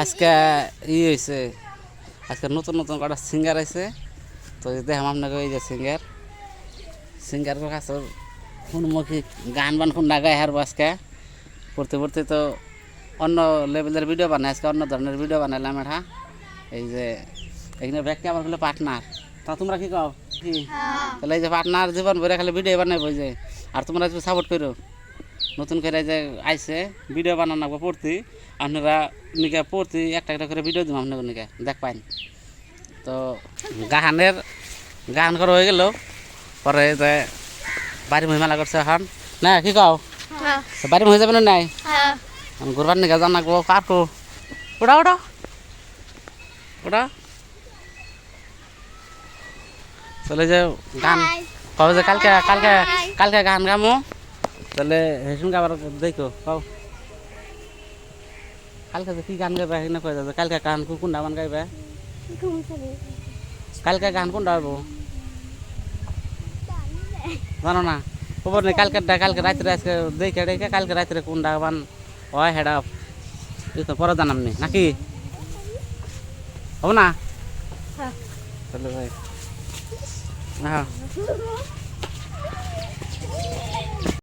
আজকে ই হয়েছে আজকে নতুন নতুন কটা সিঙ্গার আছে তো দেখাম আপনাকে এই যে সিঙ্গার সিঙ্গার কাছে শুনমুখী গান বান শুন গায়ে হারবো আজকে? পড়তে পড়তে তো অন্য লেভেলের ভিডিও বানাই আজকে অন্য ধরনের ভিডিও বানাইলাম এটা। এই যে এখানে ব্যক্তি আমার হলো পার্টনার তা তোমরা কি কও? কি? তাহলে এই যে পার্টনার জীবন ভরে খালি ভিডিও বানাইবো যে। আর তোমরা সাপোর্ট করো। নতুন করে যে আইসে ভিডিও বানানো পড়তি আপনারা নিকে পড়তি একটা একটা করে ভিডিও দিব আপনাকে নিকে দেখ পাইন। তো গাহানের গান করা হয়ে গেল পরে যে বাড়ি মহিমালা করছে এখন না কি কও? তো বাড়ি মহি যাবে না নাই? ঘুরবার নিকে জানা গো কাকু ওটা ওটা ওটা চলে যে গান। কবে যে কালকে কালকে কালকে গান গামো। তাহলে হেসুন গাবার দেখো কও কালকে কি গান গাইবে সেখানে কয়ে যাবে কালকে গান কো- কোনটা গান গাইবে? কালকে গান কোনটা গাইব? জানো না? খবর নেই কালকে কালকে রাত্রে আজকে দেখে দেখে কালকে রাত্রে কোনটা গান হয় হেডা তো পরে জানাম নি নাকি? হব না? তাহলে ভাই। হ্যাঁ।